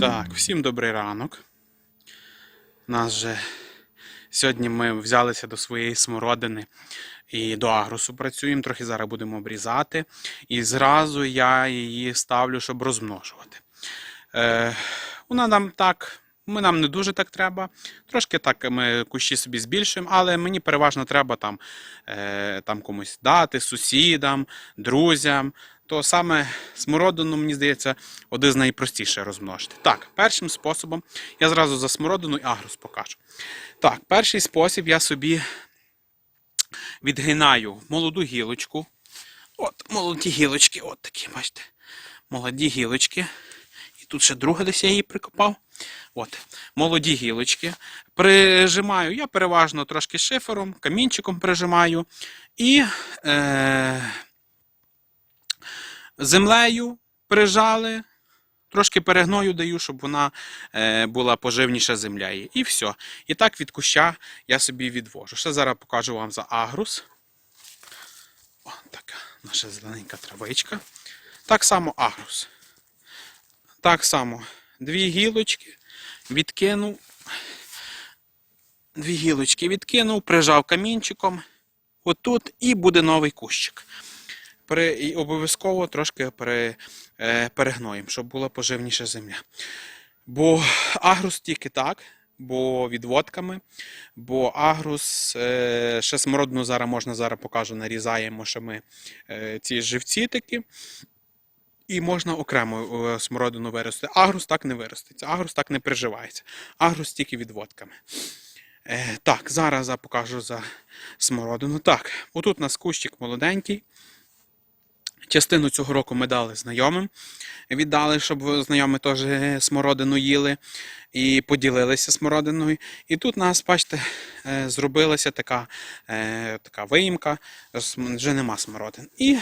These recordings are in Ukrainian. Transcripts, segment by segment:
Так, всім добрий ранок. Нас же сьогодні ми взялися до своєї смородини і до агрусу працюємо. Трохи зараз будемо обрізати. І зразу я її ставлю, щоб розмножувати. Е, вона нам так. Ми нам не дуже так треба. Трошки так ми кущі собі збільшуємо, але мені переважно треба там, е, там комусь дати, сусідам, друзям. То саме смородину, мені здається, один з найпростіше розмножити. Так, першим способом я зразу за смородину і агрус покажу. Так, перший спосіб я собі відгинаю молоду гілочку. От, молоді гілочки, от такі, бачите. Молоді гілочки. І тут ще друга десь я її прикопав. От, молоді гілочки. Прижимаю, я переважно трошки шифером, камінчиком прижимаю. І е, землею прижали, трошки перегною даю, щоб вона е, була поживніша земля. І все. І так від куща я собі відвожу. Ще зараз покажу вам за агрус. О, така наша зелененька травичка. Так само агрус. Так само дві гілочки відкинув. Дві гілочки відкинув, прижав камінчиком отут і буде новий кущик. При, і обов'язково трошки пере, е, перегноїмо, щоб була поживніша земля. Бо агрус тільки так, бо відводками, бо агрус, е, ще смородину зараз можна зараз покажу, нарізаємо, що ми е, ці живці такі. І можна окремо е, смородину виростити. Агрус так не вироститься, агрус так не приживається. Агрус тільки відводками. Е, так, зараз я покажу за смородину. Так, отут у нас кущик молоденький. Частину цього року ми дали знайомим. Віддали, щоб знайомі теж смородину їли і поділилися смородиною. І тут у нас, бачите, е, зробилася така, е, така виїмка, вже нема смородин. І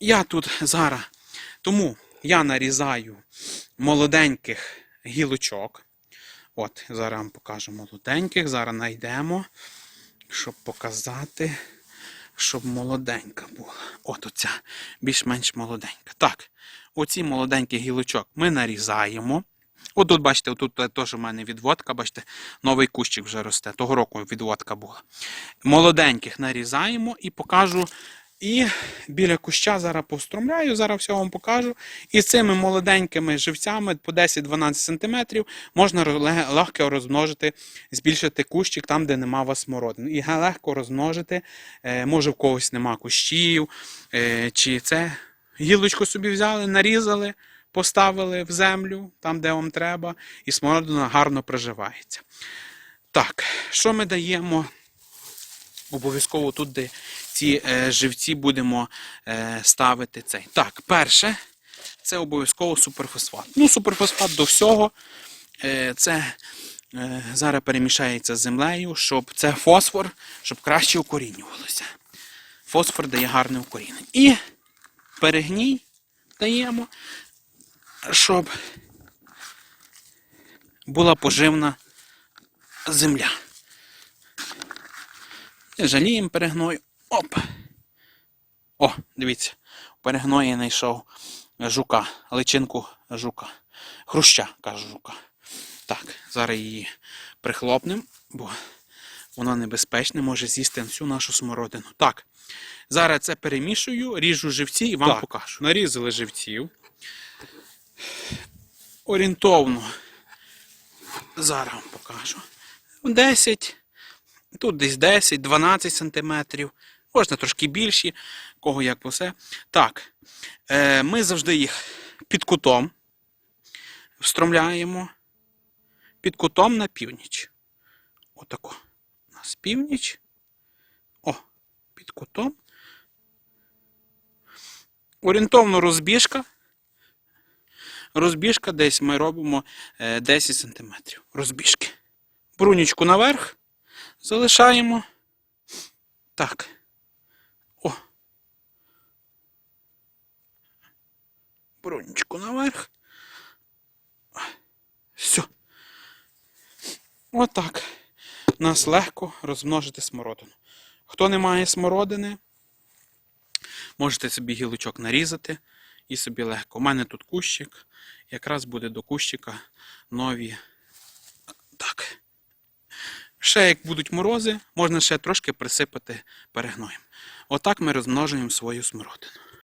я тут зараз, тому я нарізаю молоденьких гілочок. От, зараз вам покажу молоденьких, зараз знайдемо, щоб показати щоб молоденька була. От оця, більш-менш молоденька. Так, оці молоденькі гілочок ми нарізаємо. От тут, бачите, тут теж у мене відводка, бачите, новий кущик вже росте. Того року відводка була. Молоденьких нарізаємо і покажу. І біля куща зараз повстромляю, зараз все вам покажу. І з цими молоденькими живцями по 10-12 см можна легко розмножити, збільшити кущик там, де нема вас смородини. І легко розмножити, е, може в когось нема кущів, е, чи це гілочку собі взяли, нарізали, поставили в землю, там, де вам треба, і смородина гарно приживається. Так, що ми даємо? Обов'язково тут, де ці е, живці будемо е, ставити цей. Так, перше, це обов'язково суперфосфат. Ну, суперфосфат до всього. Е, це зараз перемішається з землею, щоб це фосфор, щоб краще укорінювалося. Фосфор дає гарне укорінення. І перегній даємо, щоб була поживна земля. Жаліємо перегною. Оп. О, дивіться, у перегної знайшов жука, личинку жука. Хруща, кажу жука. Так, зараз її прихлопнемо, бо вона небезпечна, може з'їсти всю нашу смородину. Так, зараз це перемішую, ріжу живці і вам Так. покажу. Нарізали живців. Орієнтовно. Зараз вам покажу. 10. Тут десь 10-12 сантиметрів. Можна трошки більші, кого як усе. Так, е, ми завжди їх під кутом встромляємо. Під кутом на північ. Отако. У нас північ. О, під кутом. Орієнтовно розбіжка. Розбіжка десь ми робимо е, 10 см. Розбіжки. Брунічку наверх. Залишаємо. Так. О. Бронечку наверх. Все. Отак. Нас легко розмножити смородину. Хто не має смородини, можете собі гілочок нарізати і собі легко. У мене тут кущик, якраз буде до кущика нові. Ще як будуть морози, можна ще трошки присипати перегноєм. Отак ми розмножуємо свою смородину.